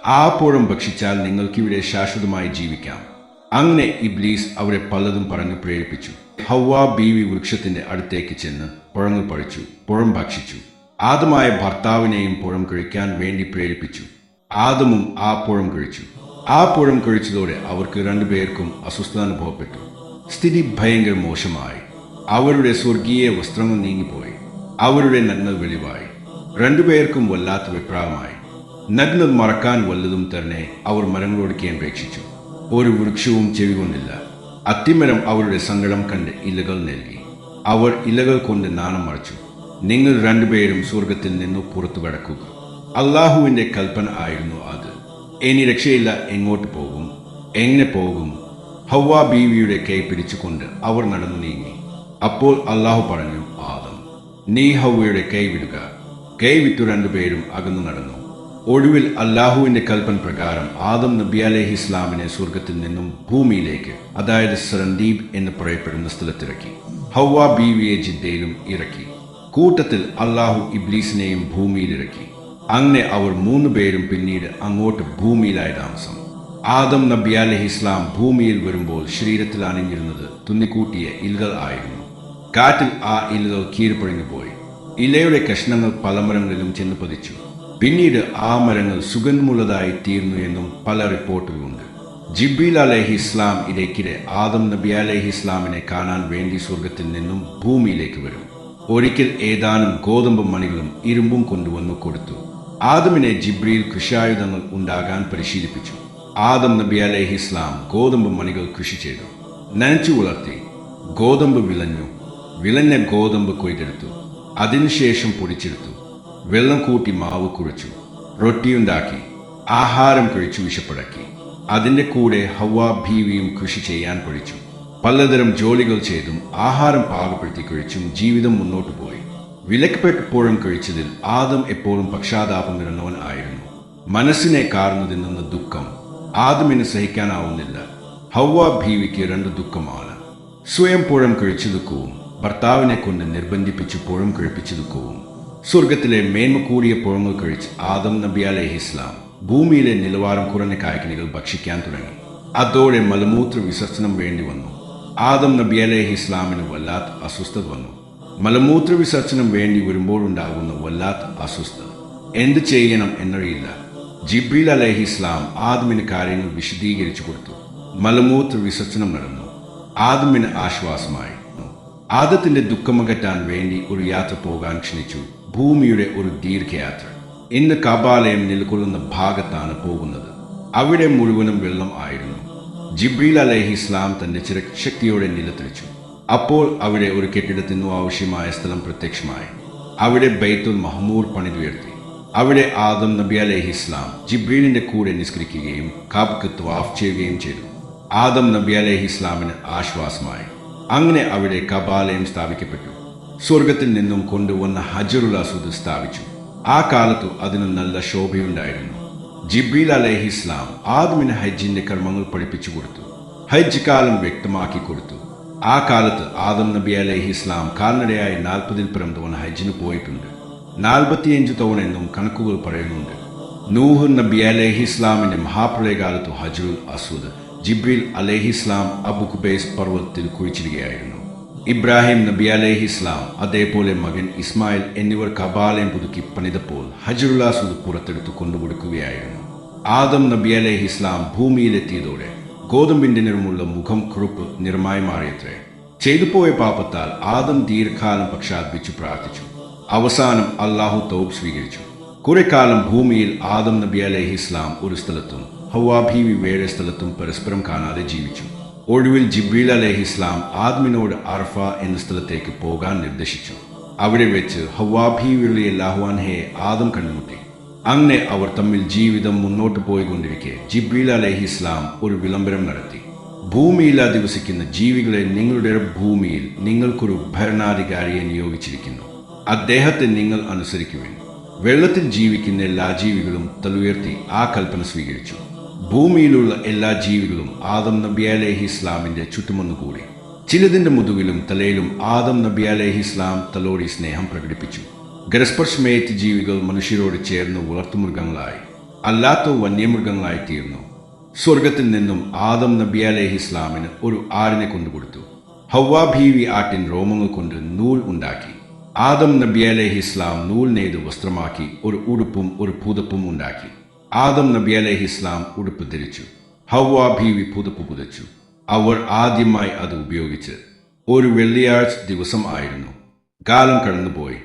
ആ പോഴും ഭക്ഷിച്ചാൽ നിങ്ങൾക്കിവിടെ ശാശ്വതമായി ജീവിക്കാം. അങ്ങനെ ഇബ്ലീസ് അവരെ പലതും പറഞ്ഞു പ്രേരിപ്പിച്ചു. ഹവ്വ ബീവി വൃക്ഷത്തിന്റെ അടുത്തേക്ക് ചെന്ന് പുഴങ്ങ് പഴിച്ചു പുഴം ഭക്ഷിച്ചു. ആദമായ ഭർത്താവിനെയും പുഴം കഴിക്കാൻ വേണ്ടി പ്രേരിപ്പിച്ചു. ആദമും ആ പുഴം കഴിച്ചു. ആ പുഴം കഴിച്ചതോടെ അവർക്ക് രണ്ടുപേർക്കും അസ്വസ്ഥത അനുഭവപ്പെട്ടു സ്ഥിതി ഭയങ്കര മോശമായി. അവരുടെ സ്വർഗീയ വസ്ത്രങ്ങൾ നീങ്ങിപ്പോയി. അവരുടെ നഗ്നത വെളിവായി. രണ്ടുപേർക്കും വല്ലാത്ത വിപ്രായമായി നഗ്നത മറക്കാൻ വല്ലതും തന്നെ അവർ മരങ്ങളോട് കേന്ദ്രീക്ഷിച്ചു ഒരു വൃക്ഷവും ചെവികൊണ്ടില്ല. അത്തിമരം അവരുടെ സങ്കടം കണ്ട് ഇലകൾ നൽകി. അവർ ഇലകൾ കൊണ്ട് നാണം മറച്ചു. നിങ്ങൾ രണ്ടുപേരും സ്വർഗത്തിൽ നിന്നു പുറത്തു കടക്കുക. അള്ളാഹുവിന്റെ കൽപ്പന ആയിരുന്നു അത്. ഇനി രക്ഷയില്ല എങ്ങോട്ട് പോകും? എങ്ങനെ പോകും? ഹവ്വ ബീവിയുടെ കൈ പിടിച്ചുകൊണ്ട് അവർ നടന്നു നീങ്ങി. അപ്പോൾ അള്ളാഹു പറഞ്ഞു ആദം നീ ഹവ്വയുടെ കൈ വിടുക. കൈ വിട്ടു രണ്ടുപേരും അകന്നു നടന്നു. ഒടുവിൽ അല്ലാഹുവിന്റെ കൽപ്പൻ പ്രകാരം ആദം നബി അലഹി ഇസ്ലാമിനെ സ്വർഗത്തിൽ നിന്നും ഭൂമിയിലേക്ക് അതായത് സരന്ദീപ് എന്ന് പറയപ്പെടുന്ന സ്ഥലത്തിറക്കി. ഹവ്വ ബീവിയെ ജിദ്ദയിലും ഇറക്കി. കൂട്ടത്തിൽ അള്ളാഹു ഇബ്ലീസിനെയും ഭൂമിയിലിറക്കി. അങ്ങനെ അവർ മൂന്ന് പേരും പിന്നീട് അങ്ങോട്ട് ഭൂമിയിലായി താമസം. ആദം നബി അലഹി ഇസ്ലാം ഭൂമിയിൽ വരുമ്പോൾ ശരീരത്തിൽ അണിഞ്ഞിരുന്നത് തുന്നിക്കൂട്ടിയ ഇലകൾ ആയിരുന്നു. കാറ്റിൽ ആ ഇലകൾ കീഴ്പൊഴിഞ്ഞു പോയി ഇലയുടെ കഷ്ണങ്ങൾ പലമരങ്ങളിലും ചെന്ന് പതിച്ചു. പിന്നീട് ആ മരങ്ങൾ സുഗന്ധമുള്ളതായി തീർന്നു എന്നും പല റിപ്പോർട്ടുകളുണ്ട്. ജിബ്രീൽ അലഹി ഇസ്ലാം ഇടയ്ക്കിടെ ആദം നബി അലഹി ഇസ്ലാമിനെ കാണാൻ വേണ്ടി സ്വർഗത്തിൽ നിന്നും ഭൂമിയിലേക്ക് വരും. ഒരിക്കൽ ഏതാനും ഗോതമ്പ് മണികളും ഇരുമ്പും കൊണ്ടുവന്നു കൊടുത്തു. ആദമിനെ ജിബ്രീൽ കൃഷിയായുധങ്ങൾ ഉണ്ടാകാൻ പരിശീലിപ്പിച്ചു. ആദം നബി അലഹി ഇസ്ലാം ഗോതമ്പ് മണികൾ കൃഷി ചെയ്തു. നനച്ചു വളർത്തി. ഗോതമ്പ് വിളഞ്ഞു. വിളഞ്ഞ ഗോതമ്പ് കൊയ്തെടുത്തു. അതിനുശേഷം പൊടിച്ചെടുത്തു. വെള്ളം കൂട്ടി മാവ് കുഴച്ചു റൊട്ടിയുണ്ടാക്കി ആഹാരം കഴിച്ചു വിശപ്പടക്കി. അതിന്റെ കൂടെ ഹവ്വ ഭീവിയും കൃഷി ചെയ്യാൻ കഴിച്ചു പലതരം ജോലികൾ ചെയ്തും ആഹാരം പാകപ്പെടുത്തി കഴിച്ചും ജീവിതം മുന്നോട്ടു പോയി. വിലക്കപ്പെട്ടപ്പോഴും കഴിച്ചതിൽ ആദം എപ്പോഴും പക്ഷാതാപം നിറഞ്ഞവൻ ആയിരുന്നു. മനസ്സിനെ കാർന്നു തിന്നുന്ന ദുഃഖം. ആദമിന് സഹിക്കാനാവുന്നില്ല. ഹവ്വ ഭീവിക്ക് രണ്ട് ദുഃഖമാണ്. സ്വയം പുഴം കഴിച്ചു ദുഃഖവും ഭർത്താവിനെ കൊണ്ട് നിർബന്ധിപ്പിച്ച് പുഴം കഴിപ്പിച്ചു ദുഃഖവും സ്വർഗത്തിലെ മേന്മ കൂടിയ പുഴങ്ങൾ കഴിച്ച് ആദം നബി അലഹി ഇസ്ലാം ഭൂമിയിലെ നിലവാരം കുറഞ്ഞ കായ്ക്കനികൾ ഭക്ഷിക്കാൻ തുടങ്ങി. അതോടെ മലമൂത്ര വിസർജനം വേണ്ടി വന്നു. ആദം നബി അലഹി ഇസ്ലാമിന് വല്ലാത്ത അസ്വസ്ഥത വന്നു. മലമൂത്ര വിസർജനം വേണ്ടി വരുമ്പോഴുണ്ടാകുന്ന വല്ലാത്ത അസ്വസ്ഥത. എന്ത് ചെയ്യണം എന്നറിയില്ല. ജിബ്രീൽ അലഹി ഇസ്ലാം ആദമിന് കാര്യങ്ങൾ വിശദീകരിച്ചു കൊടുത്തു. മലമൂത്ര വിസർജനം നടന്നു. ആദമിന് ആശ്വാസമായി. ആദത്തിന്റെ ദുഃഖമകറ്റാൻ വേണ്ടി ഒരു യാത്ര പോകാൻ ക്ഷണിച്ചു. ഭൂമിയുടെ ഒരു ദീർഘയാത്ര. ഇന്ന് കബാലയം നിലകൊള്ളുന്ന ഭാഗത്താണ് പോകുന്നത്. അവിടെ മുഴുവനും വെള്ളം ആയിരുന്നു. ജിബ്രീൽ അലഹി ഇസ്ലാം തന്റെ ചിരശക്തിയോടെ നിലത്തെളിച്ചു. അപ്പോൾ അവിടെ ഒരു കെട്ടിടത്തിനു ആവശ്യമായ സ്ഥലം പ്രത്യക്ഷമായി. അവിടെ ബൈത്തുൽ മഹ്മൂർ പണിതുയർത്തി. അവിടെ ആദം നബി അലഹി ഇസ്ലാം ജിബ്രീലിന്റെ കൂടെ നിസ്കരിക്കുകയും കാബക്ക് ത്വാഫ് ചെയ്യുകയും ചെയ്തു. ആദം നബി അലഹി ഇസ്ലാമിന് ആശ്വാസമായി. അങ്ങനെ അവിടെ കബാലയം സ്ഥാപിക്കപ്പെട്ടു. സ്വർഗത്തിൽ നിന്നും കൊണ്ടുവന്ന ഹജറുൽ അസൂദ് സ്ഥാപിച്ചു. ആ കാലത്തു അതിന് നല്ല ശോഭയുണ്ടായിരുന്നു. ജിബ്രീൽ അലഹി ഇസ്ലാം ആദ്മിന് ഹജ്ജിന്റെ കർമ്മങ്ങൾ പഠിപ്പിച്ചു കൊടുത്തു. ഹജ്ജ് കാലം വ്യക്തമാക്കി കൊടുത്തു. ആ കാലത്ത് ആദം നബി അലഹി ഇസ്ലാം കാൽനടയായി നാൽപ്പതിൽ പരം തവണ ഹജ്ജിന് പോയിട്ടുണ്ട്. നാൽപ്പത്തിയഞ്ച് തവണ എന്നും കണക്കുകൾ പറയുന്നുണ്ട്. നൂഹ് നബി അലഹി ഇസ്ലാമിന്റെ മഹാപ്രളയകാലത്തു ഹജറുൽ അസൂദ് ജിബ്രീൽ അലഹി ഇസ്ലാം അബു പർവതത്തിൽ കുഴിച്ചിടുകയായിരുന്നു. ഇബ്രാഹിം നബി അലൈഹി ഇസ്ലാം അതേപോലെ മകൻ ഇസ്മായിൽ എന്നിവർ കബാലയം പുതുക്കി പണിതപ്പോൾ ഹജറുല്ലാസ് സുദ് പുറത്തെടുത്ത് കൊണ്ടുകൊടുക്കുകയായിരുന്നു. ആദം നബി അലൈഹി ഇസ്ലാം ഭൂമിയിലെത്തിയതോടെ ഗോതമ്പിന്റെ നിറമുള്ള മുഖം കുറുപ്പ് നിറമായി മാറിയത്രേ. ചെയ്തുപോയ പാപത്താൽ ആദം ദീർഘകാലം പക്ഷാത്പിച്ചു പ്രാർത്ഥിച്ചു. അവസാനം അള്ളാഹു തൗബ് സ്വീകരിച്ചു. കുറെ കാലം ഭൂമിയിൽ ആദം നബി അലൈഹി ഇസ്ലാം ഒരു സ്ഥലത്തും ഹവാഭീവി വേറെ സ്ഥലത്തും പരസ്പരം കാണാതെ ജീവിച്ചു. ഒടുവിൽ ജിബ്രീൽ അലഹി ഇസ്ലാം ആദ്മിനോട് അർഫ എന്ന സ്ഥലത്തേക്ക് പോകാൻ നിർദ്ദേശിച്ചു. അവിടെ വെച്ച് ഹവാഭീവിളി അല്ലാഹുവാൻഹയെ ആദം കണ്ടുമുട്ടി. അങ്ങനെ അവർ തമ്മിൽ ജീവിതം മുന്നോട്ട് പോയിക്കൊണ്ടിരിക്കെ ജിബ്രീൽ അലഹി ഇസ്ലാം ഒരു വിളംബരം നടത്തി. ഭൂമിയിൽ അധിവസിക്കുന്ന ജീവികളെ നിങ്ങളുടെ ഭൂമിയിൽ നിങ്ങൾക്കൊരു ഭരണാധികാരിയെ നിയോഗിച്ചിരിക്കുന്നു. അദ്ദേഹത്തെ നിങ്ങൾ അനുസരിക്കുവിൻ. വെള്ളത്തിൽ ജീവിക്കുന്ന എല്ലാ ജീവികളും തലുയർത്തി ആ കൽപ്പന സ്വീകരിച്ചു. ഭൂമിയിലുള്ള എല്ലാ ജീവികളും ആദം നബി അലൈഹി ഇസ്ലാമിന്റെ ചുറ്റുമൊന്നുകൂടി. ചിലതിന്റെ മുതുകിലും തലയിലും ആദം നബി അലഹി ഇസ്ലാം തലോടി സ്നേഹം പ്രകടിപ്പിച്ചു. ഗരസ്പർശമേറ്റ് ജീവികൾ മനുഷ്യരോട് ചേർന്ന് വളർത്തുമൃഗങ്ങളായി അല്ലാത്ത വന്യമൃഗങ്ങളായി തീർന്നു. സ്വർഗത്തിൽ നിന്നും ആദം നബി അലഹി ഇസ്ലാമിന് ഒരു ആടിനെ കൊണ്ടുകൊടുത്തു. ഹവ്വാ ഭീവി ആട്ടിൻ രോമങ്ങൾ കൊണ്ട് നൂൽ ഉണ്ടാക്കി. ആദം നബി അലഹി ഇസ്ലാം നൂൽ നെയ്ത് വസ്ത്രമാക്കി ഒരു ഉടുപ്പും ഒരു പുതപ്പും ഉണ്ടാക്കി. ആദം നബി അലഹി ഇസ്ലാം ഉടുപ്പ് ധരിച്ചു. ഹവ്വാ ഭീവി പുതുപ്പ് പുതച്ചു. അവർ ആദ്യമായി അത് ഉപയോഗിച്ച് ഒരു വെള്ളിയാഴ്ച ദിവസം ആയിരുന്നു. കാലം കടന്നുപോയി.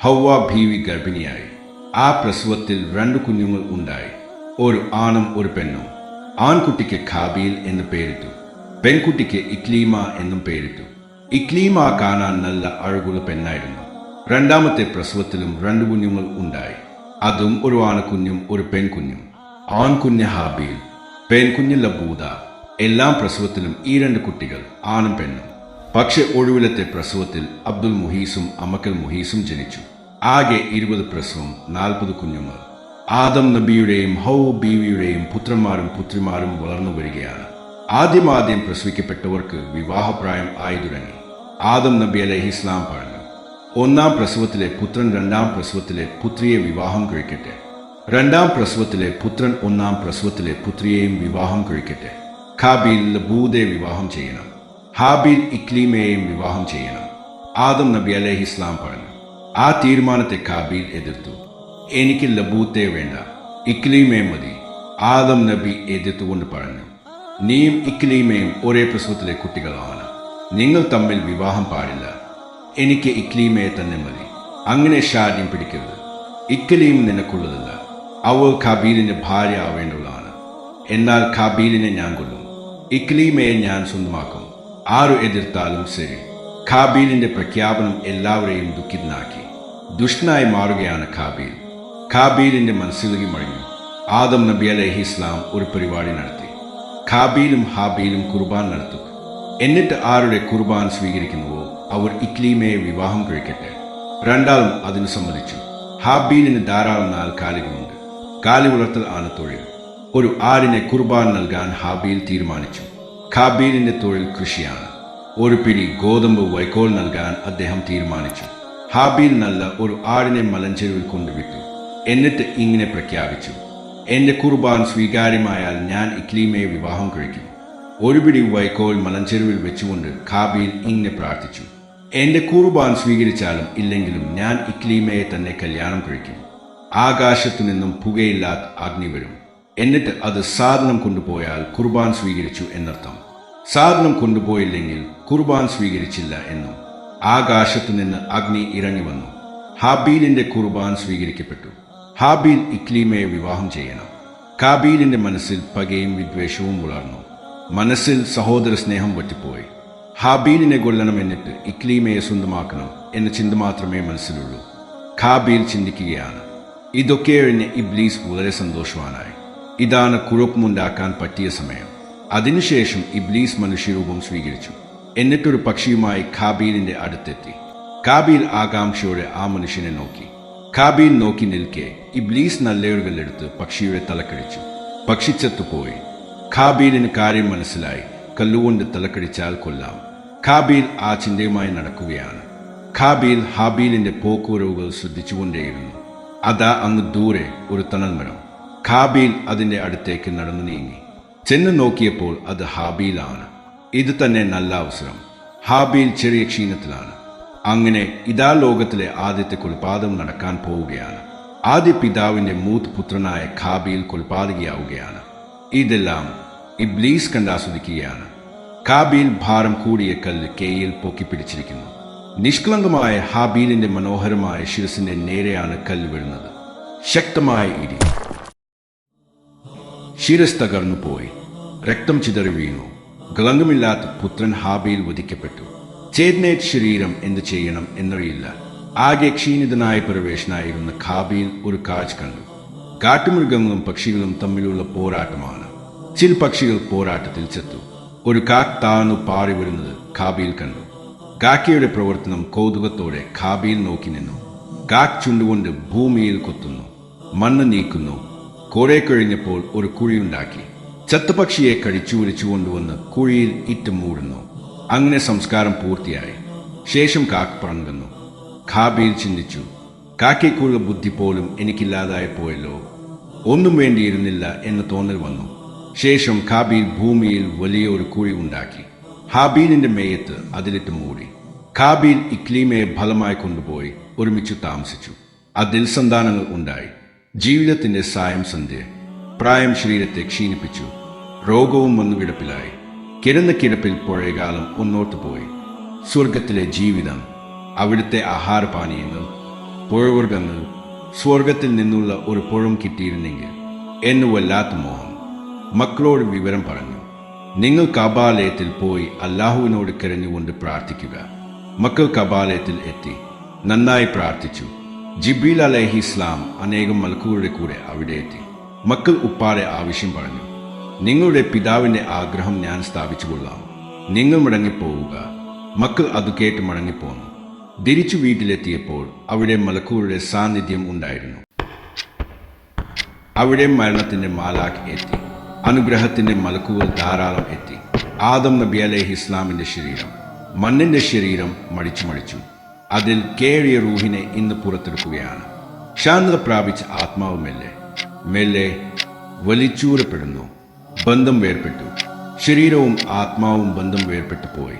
ഹവ്വ ഭീവി ഗർഭിണിയായി. ആ പ്രസവത്തിൽ രണ്ട് കുഞ്ഞുങ്ങൾ ഉണ്ടായി. ഒരു ആണും ഒരു പെണ്ണും. ആൺകുട്ടിക്ക് ഖാബീൽ എന്ന് പേരിട്ടു. പെൺകുട്ടിക്ക് ഇക്ലീമ എന്നും പേരിട്ടു. ഇക്ലീമ കാണാൻ നല്ല അഴകുള്ള പെണ്ണായിരുന്നു. രണ്ടാമത്തെ പ്രസവത്തിലും രണ്ട് കുഞ്ഞുങ്ങൾ ഉണ്ടായി. അതും ഒരു ആണക്കുഞ്ഞും ഒരു പെൺകുഞ്ഞും. ആൺകുഞ്ഞ് ഹാബീൽ പെൺകുഞ്ഞ് ലബൂദ. എല്ലാം പ്രസവത്തിലും ഈ രണ്ട് കുട്ടികൾ ആണും പെണ്ണും. പക്ഷെ ഒടുവിലത്തെ പ്രസവത്തിൽ അബ്ദുൽ മുഹീസും അമക്കൽ മുഹീസും ജനിച്ചു. ആകെ ഇരുപത് പ്രസവം നാൽപ്പത് കുഞ്ഞുങ്ങൾ. ആദം നബിയുടെയും ഹൗ ബീവിയുടെയും പുത്രന്മാരും പുത്രിമാരും വളർന്നു വരികയാണ്. ആദ്യമാദ്യം പ്രസവിക്കപ്പെട്ടവർക്ക് വിവാഹപ്രായം ആയി തുടങ്ങി. ആദം നബി അലഹി ഇസ്ലാം പറഞ്ഞു ഒന്നാം പ്രസവത്തിലെ പുത്രൻ രണ്ടാം പ്രസവത്തിലെ പുത്രിയെ വിവാഹം കഴിക്കട്ടെ. രണ്ടാം പ്രസവത്തിലെ പുത്രൻ ഒന്നാം പ്രസവത്തിലെ പുത്രിയെയും വിവാഹം കഴിക്കട്ടെ. ഖാബീൽ ലബൂദെ വിവാഹം ചെയ്യണം. ഹാബീൽ ഇക്ലീമയെയും വിവാഹം ചെയ്യണം. ആദം നബി അലഹി ഇസ്ലാം പറഞ്ഞു ആ തീരുമാനത്തെ ഖാബീൽ എതിർത്തു. എനിക്ക് ലബൂത്തെ വേണ്ട. ഇക്ലീമേ മതി. ആദം നബി എതിർത്തുകൊണ്ട് പറഞ്ഞു നീയും ഇക്ലീമയും ഒരേ പ്രസവത്തിലെ കുട്ടികളാണ്. നിങ്ങൾ തമ്മിൽ വിവാഹം പാടില്ല. എനിക്ക് ഇക്ലീമയെ തന്നെ മതി. അങ്ങനെ ഷാദ്യം പിടിക്കരുത്. ഇക്ലീം നിനക്കുള്ളതല്ല. അവൾ ഖാബീലിന്റെ ഭാര്യ ആവേണ്ടതാണ് എന്നാൽ ഖാബീലിനെ ഞാൻ കൊല്ലും. ഇക്ലീമയെ ഞാൻ സ്വന്തമാക്കും. ആരു എതിർത്താലും ശരി. ഖാബീലിന്റെ പ്രഖ്യാപനം എല്ലാവരെയും ദുഃഖിതനാക്കി. ദുഷ്ടനായി മാറുകയാണ് ഖാബീൽ ഖാബീലിന്റെ മനസ്സിലേക്ക് മടങ്ങി. ആദം നബി അലഹി ഇസ്ലാം ഒരു പരിപാടി നടത്തി. ഖാബീലും ഹാബീലും കുർബാൻ നടത്തും. എന്നിട്ട് ആരുടെ കുർബാൻ സ്വീകരിക്കുന്നുവോ? അവർ ഇക്ലീമയെ വിവാഹം കഴിക്കട്ടെ. രണ്ടാളും അതിന് സമ്മതിച്ചു. ഹാബീലിന് ധാരാളം നാൽക്കാലികളുണ്ട് കാലി വളർത്തൽ ആണ് തൊഴിൽ. ഒരു ആടിനെ കുർബാൻ നൽകാൻ ഹാബീൽ തീരുമാനിച്ചു. ഹാബീലിന്റെ തൊഴിൽ കൃഷിയാണ്. ഒരു പിടി ഗോതമ്പ് വൈക്കോൽ നൽകാൻ അദ്ദേഹം തീരുമാനിച്ചു. ഹാബീൽ നല്ല ഒരു ആടിനെ മലഞ്ചെരുവിൽ കൊണ്ടുവിട്ടു. എന്നിട്ട് ഇങ്ങനെ പ്രഖ്യാപിച്ചു. എന്റെ കുർബാൻ സ്വീകാര്യമായാൽ ഞാൻ ഇക്ലീമയെ വിവാഹം കഴിക്കും. ഒരു പിടി വൈക്കോൽ മലഞ്ചെരുവിൽ വെച്ചുകൊണ്ട് ഖാബീൽ ഇങ്ങനെ പ്രാർത്ഥിച്ചു. എന്റെ കുർബാൻ സ്വീകരിച്ചാലും ഇല്ലെങ്കിലും ഞാൻ ഇക്ലീമയെ തന്നെ കല്യാണം കഴിക്കും. ആകാശത്തു നിന്നും പുകയില്ലാത്ത അഗ്നി വരും. എന്നിട്ട് അത് സാധനം കൊണ്ടുപോയാൽ കുർബാൻ സ്വീകരിച്ചു എന്നർത്ഥം. സാധനം കൊണ്ടുപോയില്ലെങ്കിൽ കുർബാൻ സ്വീകരിച്ചില്ല എന്നും. ആകാശത്തു നിന്ന് അഗ്നി ഇറങ്ങി വന്നു. ഹാബീലിന്റെ കുർബാൻ സ്വീകരിക്കപ്പെട്ടു. ഹാബീൽ ഇക്ലീമയെ വിവാഹം ചെയ്യണം. കാബീലിന്റെ മനസ്സിൽ പകയും വിദ്വേഷവും വളർന്നു മനസ്സിൽ സഹോദര സ്നേഹം വറ്റിപ്പോയി. ഹാബീലിനെ കൊല്ലണം എന്നിട്ട് ഇക്ലീമയെ സ്വന്തമാക്കണം എന്ന ചിന്ത മാത്രമേ മനസ്സിലുള്ളൂ. ഖാബീൽ ചിന്തിക്കുകയാണ് ഇതൊക്കെ കഴിഞ്ഞ് ഇബ്ലീസ് വളരെ സന്തോഷവാനായി. ഇതാണ് കുഴപ്പമുണ്ടാക്കാൻ പറ്റിയ സമയം. അതിനുശേഷം ഇബ്ലീസ് മനുഷ്യരൂപം സ്വീകരിച്ചു. എന്നിട്ടൊരു പക്ഷിയുമായി ഖാബീലിന്റെ അടുത്തെത്തി. കാബീൽ ആകാംക്ഷയോടെ ആ മനുഷ്യനെ നോക്കി. കാബീൽ നോക്കി നിൽക്കെ ഇബ്ലീസ് നല്ലയൊരുകളെടുത്ത് പക്ഷിയുടെ തലക്കടിച്ചു. പക്ഷി ചത്തുപോയി ഖാബീലിന് കാര്യം മനസ്സിലായി. കല്ലുകൊണ്ട് തലക്കടിച്ചാൽ കൊല്ലാം. ഖാബീൽ ആ ചിന്തയുമായി നടക്കുകയാണ്. ഖാബീൽ ഹാബീലിന്റെ പോക്കുവരവുകൾ ശ്രദ്ധിച്ചുകൊണ്ടേയിരുന്നു. അതാ അങ്ങ് ദൂരെ ഒരു തണൽമരം. ഖാബീൽ അതിന്റെ അടുത്തേക്ക് നടന്നു നീങ്ങി. ചെന്ന് നോക്കിയപ്പോൾ അത് ഹാബീലാണ്. ഇത് തന്നെ നല്ല അവസരം. ഹാബീൽ ചെറിയ ക്ഷീണത്തിലാണ്. അങ്ങനെ ഇതാ ലോകത്തിലെ ആദ്യത്തെ കൊലപാതകം നടക്കാൻ പോവുകയാണ്. ആദ്യ പിതാവിന്റെ മൂത്ത് പുത്രനായ ഖാബീൽ കൊലപാതകയാവുകയാണ്. ഇതെല്ലാം ഇബ്ലീസ് കണ്ടാസ്വദിക്കുകയാണ് കാബീൽ ഭാരം കൂടിയ കല്ല് കെയിൽ പൊക്കിപ്പിടിച്ചിരിക്കുന്നു നിഷ്കളങ്കമായ ഹാബീലിന്റെ മനോഹരമായ ശിരസിന്റെ നേരെയാണ് കല്ല് വീഴുന്നത്. ശക്തമായ ഇടി. ശിരസ് തകർന്നു പോയി. രക്തം ചിതറി വീണു. കളങ്കമില്ലാത്ത പുത്രൻ ഹാബീൽ വധിക്കപ്പെട്ടു ചേദ്നേറ്റ് ശരീരം എന്ത് ചെയ്യണം എന്നറിയില്ല. ആകെ ക്ഷീണിതനായ പ്രവേശനായിരുന്ന ഖാബീൽ ഒരു കാഴ്ച കണ്ടു. കാട്ടുമൃഗങ്ങളും പക്ഷികളും തമ്മിലുള്ള പോരാട്ടമാണ്. ചില പക്ഷികൾ പോരാട്ടത്തിൽ ചെത്തു. ഒരു കാക്ക് താഴ്ന്നു പാറി വരുന്നത് ഖാബിയിൽ കണ്ടു. കാക്കയുടെ പ്രവർത്തനം കൗതുകത്തോടെ ഖാബിയിൽ നോക്കി നിന്നു. കാക്ക് ചുണ്ടുകൊണ്ട് ഭൂമിയിൽ കൊത്തുന്നു. മണ്ണ് നീക്കുന്നു. കുറെ കഴിഞ്ഞപ്പോൾ ഒരു കുഴിയുണ്ടാക്കി. ചത്തുപക്ഷിയെ കഴിച്ചു വലിച്ചു കൊണ്ടുവന്ന് കുഴിയിൽ ഇറ്റ് മൂടുന്നു. അങ്ങനെ സംസ്കാരം പൂർത്തിയായി. ശേഷം കാക്ക് പറങ്ങുന്നു ഖാബിയിൽ ചിന്തിച്ചു കാക്കയ്ക്കുള്ള ബുദ്ധി പോലും എനിക്കില്ലാതായി പോയല്ലോ. ഒന്നും വേണ്ടിയിരുന്നില്ല എന്ന് തോന്നൽ വന്നു. ശേഷം ഖാബീൽ ഭൂമിയിൽ വലിയ ഒരു കുഴി ഉണ്ടാക്കി. ഹാബീലിന്റെ മേയത്ത് അതിലിട്ട് മൂടി. ഖാബീൽ ഇക്ലീമയെ ഫലമായി കൊണ്ടുപോയി ഒരുമിച്ച് താമസിച്ചു. അതിൽ സന്താനങ്ങൾ ഉണ്ടായി. ജീവിതത്തിന്റെ സായം സന്ധ്യ. പ്രായം ശരീരത്തെ ക്ഷീണിപ്പിച്ചു. രോഗവും വന്നു കിടപ്പിലായി. കിടന്ന കിടപ്പിൽ പുഴയകാലം മുന്നോട്ട് പോയി. സ്വർഗത്തിലെ ജീവിതം അവിടുത്തെ ആഹാരപാനീയങ്ങൾ പുഴവർഗങ്ങൾ സ്വർഗത്തിൽ നിന്നുള്ള ഒരു പുഴം കിട്ടിയിരുന്നെങ്കിൽ എന്നു വല്ലാത്ത മോഹം. മക്കളോട് വിവരം പറഞ്ഞു. നിങ്ങൾ കബാലയത്തിൽ പോയി അല്ലാഹുവിനോട് കരഞ്ഞുകൊണ്ട് പ്രാർത്ഥിക്കുക. മക്കൾ കബാലയത്തിൽ എത്തി. നന്നായി പ്രാർത്ഥിച്ചു. ജിബീൽ അലഹി ഇസ്ലാം അനേകം മലക്കുകളുടെ കൂടെ അവിടെ എത്തി. മക്കൾ ഉപ്പാടെ ആവശ്യം പറഞ്ഞു. നിങ്ങളുടെ പിതാവിന്റെ ആഗ്രഹം ഞാൻ സ്ഥാപിച്ചു കൊള്ളാം. നിങ്ങൾ മടങ്ങിപ്പോവുക. മക്കൾ അത് കേട്ട് മടങ്ങിപ്പോന്നു. തിരിച്ചു വീട്ടിലെത്തിയപ്പോൾ അവിടെ മലക്കുകളുടെ സാന്നിധ്യം ഉണ്ടായിരുന്നു. അവിടെ മരണത്തിന്റെ മാലാഖ് എത്തി. അനുഗ്രഹത്തിന്റെ മലക്കുകൾ ധാരാളം എത്തി. ആദം നബി അലൈഹി ഇസ്ലാമിന്റെ ശരീരം. മണ്ണിന്റെ ശരീരം മടിച്ചു മടിച്ചു. അതിൽ കേഴിയ റൂഹിനെ ഇന്ന് പുറത്തെടുക്കുകയാണ്. ശാന്തത പ്രാപിച്ച ആത്മാവ് മെല്ലെ. മെല്ലെ വലിച്ചൂരപ്പെടുന്നു. ബന്ധം വേർപെട്ടു ശരീരവും ആത്മാവും ബന്ധം വേർപെട്ടു പോയി.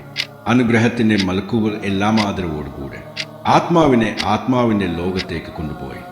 അനുഗ്രഹത്തിന്റെ മലക്കുകൾ എല്ലാം ആദരവോടുകൂടെ. ആത്മാവിനെ ആത്മാവിന്റെ ലോകത്തേക്ക് കൊണ്ടുപോയി.